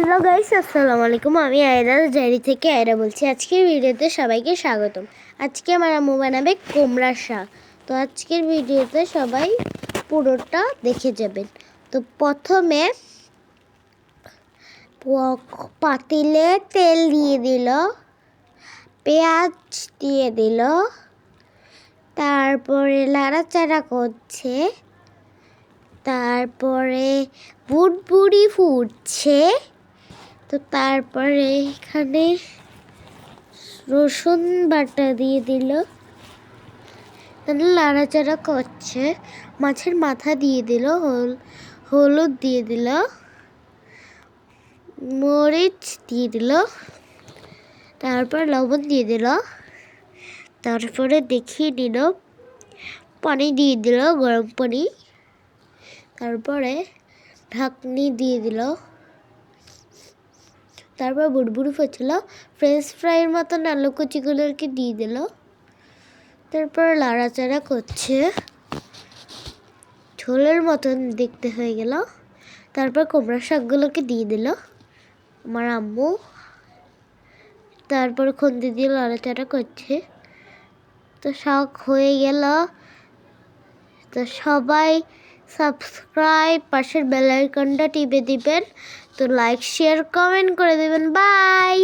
Hello guys, আসসালামু আলাইকুম। আমি আয়রা, জারি থেকে আয়রা বলছি। আজকের ভিডিওতে সবাইকে স্বাগতম। আজকে আমার আম্মু বানাবে কুমড়া শাক। তো আজকের ভিডিওতে সবাই পুরোটা দেখে যাবেন। তো প্রথমে পাতিলে তেল দিয়ে দিল, পেঁয়াজ দিয়ে দিল, তারপরে লাড়াচাড়া করছে, তারপরে বুটবুড়ি ফুটছে তো তারপরে এখানে রসুন বাটা দিয়ে দিল। তাহলে লাড়াচাড়া করছে। মাছের মাথা দিয়ে দিল, হল, হলুদ দিয়ে দিল, মরিচ দিয়ে দিল, তারপর লবণ দিয়ে দিল। তারপরে দেখিয়ে নিল, পানি দিয়ে দিল, গরম পানি। তারপরে ঢাকনি দিয়ে দিল। তারপর বুড়বুড়ি ফুটছিল ফ্রেঞ্চ ফ্রাইয়ের মতন আলু কুচিগুলোকে দিয়ে দিল। তারপর লাড়াচাড়া করছে। ঝোলের মতন দেখতে হয়ে গেল। তারপর কুমড়া শাকগুলোকে দিয়ে দিল। আমার আম্মু। তারপর খুন্তি দিয়ে লাড়াচাড়া করছে। তো শাক হয়ে গেল। তো সবাই সাবস্ক্রাইব পাশের বেল আইকনটা টিপে দিবেন। তো লাইক শেয়ার কমেন্ট করে দেবেন। বাই